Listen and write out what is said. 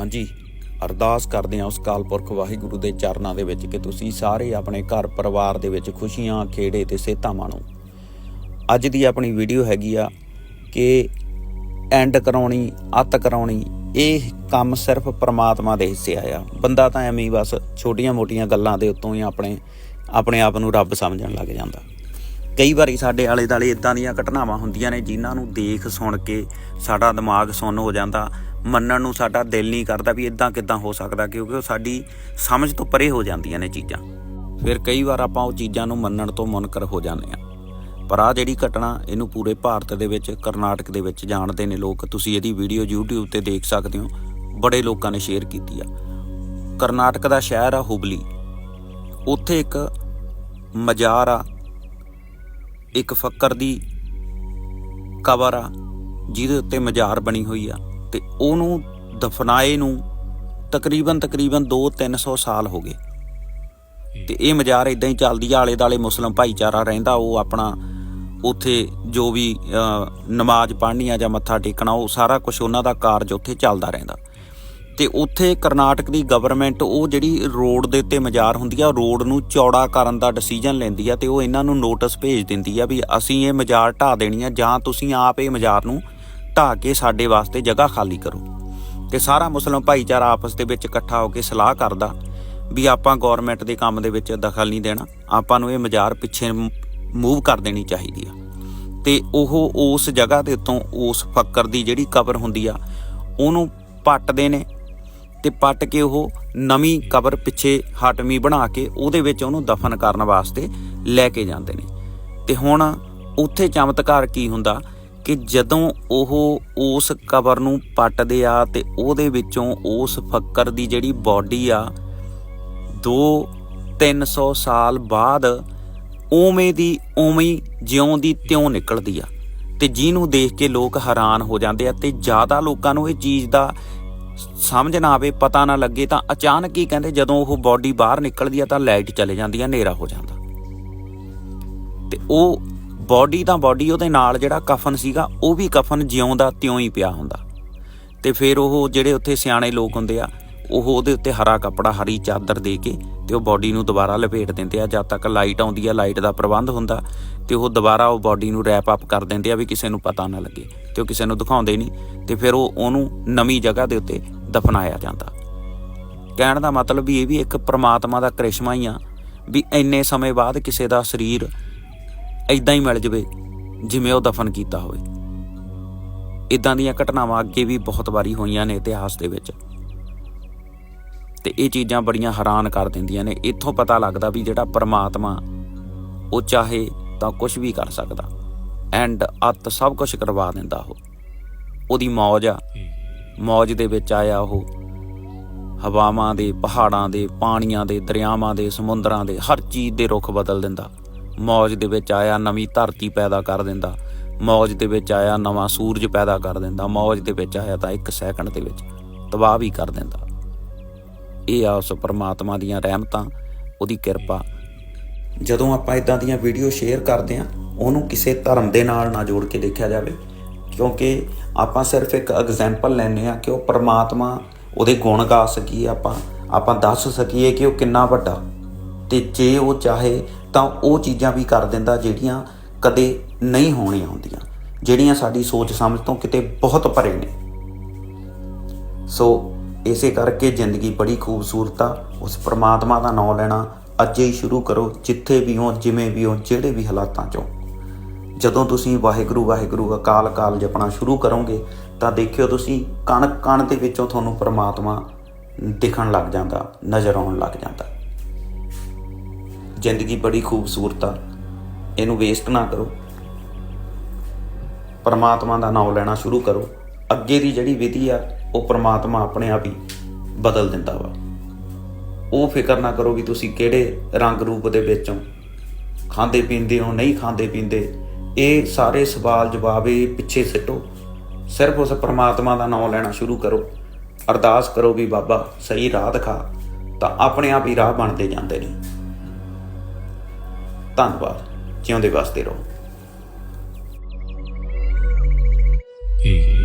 ਹਾਂਜੀ, ਅਰਦਾਸ ਕਰਦੇ ਹਾਂ ਉਸ ਕਾਲ ਪੁਰਖ ਵਾਹਿਗੁਰੂ ਦੇ ਚਰਨਾਂ ਦੇ ਵਿੱਚ ਕਿ ਤੁਸੀਂ ਸਾਰੇ ਆਪਣੇ ਘਰ ਪਰਿਵਾਰ ਦੇ ਵਿੱਚ ਖੁਸ਼ੀਆਂ, ਖੇੜੇ ਤੇ ਸਿਹਤਾਂ ਮਾਣੋ। ਅੱਜ ਦੀ ਆਪਣੀ ਵੀਡੀਓ ਹੈਗੀ ਆ ਕਿ ਐਂਡ ਕਰਾਉਣੀ, ਅੱਤ ਕਰਾਉਣੀ, ਇਹ ਕੰਮ ਸਿਰਫ ਪ੍ਰਮਾਤਮਾ ਦੇ ਹਿੱਸੇ ਆਇਆ। ਬੰਦਾ ਤਾਂ ਐਵੇਂ ਹੀ ਬਸ ਛੋਟੀਆਂ-ਮੋਟੀਆਂ ਗੱਲਾਂ ਦੇ ਉੱਤੋਂ ਹੀ ਆਪਣੇ ਆਪਣੇ ਆਪ ਨੂੰ ਰੱਬ ਸਮਝਣ ਲੱਗ ਜਾਂਦਾ। ਕਈ ਵਾਰੀ ਸਾਡੇ ਆਲੇ ਦਾਲੇ ਇਦਾਂ ਦੀਆਂ ਘਟਨਾਵਾਂ ਹੁੰਦੀਆਂ ਨੇ ਜਿਨ੍ਹਾਂ ਨੂੰ ਦੇਖ ਸੁਣ ਕੇ ਸਾਡਾ ਦਿਮਾਗ ਸੁੰਨ ਹੋ ਜਾਂਦਾ। ਮੰਨਣ ਨੂੰ ਸਾਡਾ ਦਿਲ ਨਹੀਂ ਕਰਦਾ ਵੀ ਇਦਾਂ ਕਿਦਾਂ ਹੋ ਸਕਦਾ, ਕਿਉਂਕਿ ਉਹ ਸਾਡੀ ਸਮਝ ਤੋਂ ਪਰੇ ਹੋ ਜਾਂਦੀਆਂ ਨੇ ਚੀਜ਼ਾਂ। ਫਿਰ ਕਈ ਵਾਰ ਆਪਾਂ ਉਹ ਚੀਜ਼ਾਂ ਨੂੰ ਮੰਨਣ ਤੋਂ ਮੁਨਕਰ ਹੋ ਜਾਂਦੇ ਆ ਪਰ ਆ ਜਿਹੜੀ ਘਟਨਾ, ਇਹਨੂੰ ਪੂਰੇ ਭਾਰਤ ਦੇ ਵਿੱਚ, ਕਰਨਾਟਕ ਦੇ ਵਿੱਚ ਜਾਣਦੇ ਨੇ ਲੋਕ। ਤੁਸੀਂ ਇਹਦੀ ਵੀਡੀਓ YouTube ਤੇ ਦੇਖ ਸਕਦੇ ਹੋ। ਬੜੇ ਲੋਕਾਂ ਨੇ ਸ਼ੇਅਰ ਕੀਤੀ ਆ। ਕਰਨਾਟਕ ਦਾ ਸ਼ਹਿਰ ਆ ਹੁਬਲੀ। ਉੱਥੇ ਇੱਕ ਮਜ਼ਾਰ ਆ। ਇੱਕ ਫੱਕਰ ਦੀ ਕਬਰ ਆ, ਜਿਹਦੇ ਉੱਤੇ ਮਜ਼ਾਰ ਬਣੀ ਹੋਈ ਆ। ਤੇ ਉਹਨੂੰ ਦਫਨਾਏ ਨੂੰ ਤਕਰੀਬਨ ਤਕਰੀਬਨ 2-300 ਸਾਲ ਹੋ ਗਏ। ਤੇ ਇਹ ਮਜ਼ਾਰ ਇਦਾਂ ਹੀ ਚੱਲਦੀ ਆ ਆਲੇ ਦਾਲੇ ਮੁਸਲਮ ਭਾਈਚਾਰਾ ਰਹਿੰਦਾ ਉਹ ਆਪਣਾ ਉੱਥੇ ਜੋ ਵੀ ਨਮਾਜ਼ ਪੜ੍ਹਨੀ ਆ ਜਾਂ ਮੱਥਾ ਟੇਕਣਾ ਉਹ ਸਾਰਾ ਕੁਝ ਉਹਨਾਂ ਦਾ ਕਾਰਜ ਉੱਥੇ ਚੱਲਦਾ ਰਹਿੰਦਾ। ਤੇ ਉੱਥੇ ਕਰਨਾਟਕ ਦੀ ਗਵਰਨਮੈਂਟ ਉਹ ਜਿਹੜੀ ਰੋਡ ਦੇ ਉੱਤੇ ਮਜ਼ਾਰ ਹੁੰਦੀ ਆ ਰੋਡ ਨੂੰ ਚੌੜਾ ਕਰਨ ਦਾ ਡਿਸੀਜਨ ਲੈਂਦੀ ਆ ਤੇ ਉਹ ਇਹਨਾਂ ਨੂੰ ਨੋਟਿਸ ਭੇਜ ਦਿੰਦੀ ਆ ਵੀ ਅਸੀਂ ਇਹ ਮਜ਼ਾਰ ਢਾ ਦੇਣੀ ਆ ਜਾਂ ਤੁਸੀਂ ਆਪ ਇਹ ਮਜ਼ਾਰ ਨੂੰ ਢਾ ਕੇ ਸਾਡੇ ਵਾਸਤੇ ਜਗ੍ਹਾ ਖਾਲੀ ਕਰੋ ਤੇ ਸਾਰਾ ਮੁਸਲਮ ਭਾਈਚਾਰਾ ਆਪਸ ਦੇ ਵਿੱਚ ਇਕੱਠਾ ਹੋ ਕੇ ਸਲਾਹ ਕਰਦਾ ਵੀ ਆਪਾਂ ਗਵਰਨਮੈਂਟ ਦੇ ਕੰਮ ਦੇ ਵਿੱਚ ਦਖਲ ਨਹੀਂ ਦੇਣਾ, ਆਪਾਂ ਨੂੰ ਇਹ ਮਜ਼ਾਰ ਪਿੱਛੇ ਮੂਵ ਕਰ ਦੇਣੀ ਚਾਹੀਦੀ ਆ। ਤੇ ਉਹ ਉਸ ਜਗ੍ਹਾ ਦੇ ਉੱਤੋਂ ਉਸ ਫੱਕਰ ਦੀ ਜਿਹੜੀ ਕਬਰ ਹੁੰਦੀ ਆ, ਉਹਨੂੰ ਪੱਟਦੇ ਨੇ ਤੇ ਪੱਟ ਕੇ ਉਹ ਨਵੀਂ ਕਬਰ ਪਿੱਛੇ ਹਟਵੀਂ ਬਣਾ ਕੇ ਉਹਦੇ ਵਿੱਚ ਉਹਨੂੰ ਦਫਨ ਕਰਨ ਵਾਸਤੇ ਲੈ ਕੇ ਜਾਂਦੇ ਨੇ। ਤੇ ਹੁਣ ਉੱਥੇ ਚਮਤਕਾਰ ਕੀ ਹੁੰਦਾ? ਕਿ ਜਦੋਂ ਉਹ ਉਸ ਕਬਰ ਨੂੰ ਪੱਟਦੇ ਆ ਤੇ ਉਹਦੇ ਵਿੱਚੋਂ ਉਸ ਫੱਕਰ ਦੀ ਜਿਹੜੀ ਬਾਡੀ ਆ 2 300 ਸਾਲ ਬਾਅਦ ਉਵੇਂ ਦੀ ਉਵੇਂ ਜਿਉਂ ਦੀ ਤਿਉਂ ਨਿਕਲਦੀ ਆ ਤੇ ਜਿਹਨੂੰ ਦੇਖ ਕੇ ਲੋਕ ਹੈਰਾਨ ਹੋ ਜਾਂਦੇ ਆ ਤੇ ਜ਼ਿਆਦਾ ਲੋਕਾਂ ਨੂੰ ਇਹ ਚੀਜ਼ ਦਾ ਸਮਝ ਨਾ ਆਵੇ, ਪਤਾ ਨਾ ਲੱਗੇ ਤਾਂ ਅਚਾਨਕ ਹੀ ਕਹਿੰਦੇ ਜਦੋਂ ਉਹ ਬਾਡੀ ਬਾਹਰ ਨਿਕਲਦੀ ਆ ਤਾਂ ਲਾਈਟ ਚਲੇ ਜਾਂਦੀ ਆ, ਹਨੇਰਾ ਹੋ ਜਾਂਦਾ। ਤੇ ਉਹ ਬਾਡੀ ਤਾਂ ਬਾਡੀ, ਉਹਦੇ ਨਾਲ ਜਿਹੜਾ ਕਫਨ ਸੀਗਾ, ਉਹ ਵੀ ਕਫਨ ਜਿਉਂਦਾ, ਤਿਉਂ ਹੀ ਪਿਆ ਹੁੰਦਾ। ਤੇ ਫਿਰ ਉਹ ਜਿਹੜੇ ਉੱਥੇ ਸਿਆਣੇ ਲੋਕ ਹੁੰਦੇ ਆ, ਉਹ ਉਹਦੇ ਉੱਤੇ ਹਰਾ ਕੱਪੜਾ, ਹਰੀ ਚਾਦਰ ਦੇ ਕੇ ਤੇ ਉਹ ਬਾਡੀ ਨੂੰ ਦੁਬਾਰਾ ਲਪੇਟ ਦਿੰਦੇ ਆ। ਜਦ ਤੱਕ ਲਾਈਟ ਆਉਂਦੀ ਆ, ਲਾਈਟ ਦਾ ਪ੍ਰਬੰਧ ਹੁੰਦਾ, ਤੇ ਉਹ ਦੁਬਾਰਾ ਉਹ ਬਾਡੀ ਨੂੰ ਰੈਪ ਅਪ ਕਰ ਦਿੰਦੇ ਆ ਵੀ ਕਿਸੇ ਨੂੰ ਪਤਾ ਨਾ ਲੱਗੇ ਤੇ ਉਹ ਕਿਸੇ ਨੂੰ ਦਿਖਾਉਂਦੇ ਨਹੀਂ ਤੇ ਫਿਰ ਉਹ ਉਹਨੂੰ ਨਵੀਂ ਜਗ੍ਹਾ ਦੇ ਉੱਤੇ ਦਫਨਾਇਆ ਜਾਂਦਾ। ਕਹਿਣ ਦਾ ਮਤਲਬ ਵੀ ਇਹ ਵੀ ਇੱਕ ਪ੍ਰਮਾਤਮਾ ਦਾ ਕ੍ਰਿਸ਼ਮਾ ਹੀ ਆ, ਵੀ ਇੰਨੇ ਸਮੇਂ ਬਾਅਦ ਕਿਸੇ ਦਾ ਸਰੀਰ ਇਦਾਂ ਹੀ ਮਿਲ ਜਵੇ, ਜਿਵੇਂ ਉਹ ਦਫਨ ਕੀਤਾ ਹੋਵੇ। ਇਦਾਂ ਦੀਆਂ ਘਟਨਾਵਾਂ ਅੱਗੇ ਵੀ ਬਹੁਤ ਵਾਰੀ ਹੋਈਆਂ ਨੇ ਇਤਿਹਾਸ ਦੇ ਵਿੱਚ। ਤੇ ਇਹ ਚੀਜ਼ਾਂ ਬੜੀਆਂ ਹੈਰਾਨ ਕਰ ਦਿੰਦੀਆਂ ਨੇ। ਇੱਥੋਂ ਪਤਾ ਲੱਗਦਾ ਵੀ ਜਿਹੜਾ ਪਰਮਾਤਮਾ, ਉਹ ਚਾਹੇ ਤਾਂ ਕੁਝ ਵੀ ਕਰ ਸਕਦਾ। ਐਂਡ ਅੱਤ ਸਭ ਕੁਝ ਕਰਵਾ ਦਿੰਦਾ ਉਹ। ਉਹਦੀ ਮੌਜ ਆ। ਮੌਜ ਦੇ ਵਿੱਚ ਆਇਆ ਉਹ। ਹਵਾਵਾਂ ਦੇ, ਪਹਾੜਾਂ ਦੇ, ਪਾਣੀਆਂ ਦੇ, ਦਰਿਆਵਾਂ ਦੇ, ਸਮੁੰਦਰਾਂ ਦੇ, ਹਰ ਚੀਜ਼ ਦੇ ਰੁਖ ਬਦਲ ਦਿੰਦਾ। ਮੌਜ ਦੇ ਵਿੱਚ ਆਇਆ, ਨਵੀਂ ਧਰਤੀ ਪੈਦਾ ਕਰ ਦਿੰਦਾ। ਮੌਜ ਦੇ ਵਿੱਚ ਆਇਆ, ਨਵਾਂ ਸੂਰਜ ਪੈਦਾ ਕਰ ਦਿੰਦਾ। ਮੌਜ ਦੇ ਵਿੱਚ ਆਇਆ ਤਾਂ ਇੱਕ ਸੈਕਿੰਡ ਦੇ ਵਿੱਚ ਤਬਾਹ ਵੀ ਕਰ ਦਿੰਦਾ। ਇਹ ਆ ਉਸ ਪਰਮਾਤਮਾ ਦੀਆਂ ਰਹਿਮਤਾਂ, ਉਹਦੀ ਕਿਰਪਾ। ਜਦੋਂ ਆਪਾਂ ਇਦਾਂ ਦੀਆਂ ਵੀਡੀਓ ਸ਼ੇਅਰ ਕਰਦੇ ਆ ਉਹਨੂੰ ਕਿਸੇ ਧਰਮ ਦੇ ਨਾਲ ਨਾ ਜੋੜ ਕੇ ਦੇਖਿਆ ਜਾਵੇ, ਕਿਉਂਕਿ ਆਪਾਂ ਸਿਰਫ ਇੱਕ ਐਗਜ਼ਾਮਪਲ ਲੈਨੇ ਆ ਕਿ ਉਹ ਪਰਮਾਤਮਾ ਉਹਦੇ ਗੁਣ ਗਾ ਸਕੀਏ ਆਪਾਂ। ਆਪਾਂ ਦੱਸ ਸਕੀਏ ਕਿ ਉਹ ਕਿੰਨਾ ਵੱਡਾ। ਤੇ ਜੇ ਉਹ ਚਾਹੇ ਤਾਂ ਉਹ ਚੀਜ਼ਾਂ ਵੀ ਕਰ ਦਿੰਦਾ ਜਿਹੜੀਆਂ ਕਦੇ ਨਹੀਂ ਹੋਣੀਆਂ ਹੁੰਦੀਆਂ, ਜਿਹੜੀਆਂ ਸਾਡੀ ਸੋਚ ਸਮਝ ਤੋਂ ਕਿਤੇ ਬਹੁਤ ਪਰੇ ਨੇ। ਸੋ ਇਸੇ ਕਰਕੇ ਜ਼ਿੰਦਗੀ ਬੜੀ ਖੂਬਸੂਰਤ ਆ, ਉਸ ਪ੍ਰਮਾਤਮਾ ਦਾ ਨਾਮ ਲੈਣਾ ਅੱਜ ਹੀ ਸ਼ੁਰੂ ਕਰੋ, ਜਿੱਥੇ ਵੀ ਹੋ, ਜਿਵੇਂ ਵੀ ਹੋ, ਜਿਹੜੇ ਵੀ ਹਾਲਾਤਾਂ 'ਚੋਂ ਜਦੋਂ ਤੁਸੀਂ ਵਾਹਿਗੁਰੂ ਵਾਹਿਗੁਰੂ ਅਕਾਲ ਕਾਲ ਜਪਣਾ ਸ਼ੁਰੂ ਕਰੋਗੇ, ਤਾਂ ਦੇਖਿਓ ਤੁਸੀਂ ਕਣ ਕਣ ਦੇ ਵਿੱਚੋਂ ਤੁਹਾਨੂੰ ਪ੍ਰਮਾਤਮਾ ਦਿਖਣ ਲੱਗ ਜਾਂਦਾ, ਨਜ਼ਰ ਆਉਣ ਲੱਗ ਜਾਂਦਾ। ਜ਼ਿੰਦਗੀ ਬੜੀ ਖੂਬਸੂਰਤ ਆ। ਇਹਨੂੰ ਵੇਸਟ ਨਾ ਕਰੋ। ਪਰਮਾਤਮਾ ਦਾ ਨਾਮ ਲੈਣਾ ਸ਼ੁਰੂ ਕਰੋ। ਅੱਗੇ ਦੀ ਜਿਹੜੀ ਵਿਧੀ ਆ, ਉਹ ਪਰਮਾਤਮਾ ਆਪਣੇ ਆਪ ਹੀ ਬਦਲ ਦਿੰਦਾ ਵਾ। ਉਹ ਫਿਕਰ ਨਾ ਕਰੋ ਵੀ ਤੁਸੀਂ ਕਿਹੜੇ ਰੰਗ ਰੂਪ ਦੇ ਵਿੱਚੋਂ ਖਾਂਦੇ ਪੀਂਦੇ ਹੋ, ਨਹੀਂ ਖਾਂਦੇ ਪੀਂਦੇ, ਇਹ ਸਾਰੇ ਸਵਾਲ ਜਵਾਬ ਇਹ ਪਿੱਛੇ ਸਿੱਟੋ। ਸਿਰਫ ਉਸ ਪਰਮਾਤਮਾ ਦਾ ਨਾਮ ਲੈਣਾ ਸ਼ੁਰੂ ਕਰੋ। ਅਰਦਾਸ ਕਰੋ ਵੀ ਬਾਬਾ, ਸਹੀ ਰਾਹ ਦਿਖਾ ਤਾਂ ਆਪਣੇ ਆਪ ਹੀ ਰਾਹ ਬਣਦੇ ਜਾਂਦੇ ਨੇ। ਧੰਨਵਾਦ ਜਿਉਂਦੇ ਵਾਸਤੇ ਰਹੋ He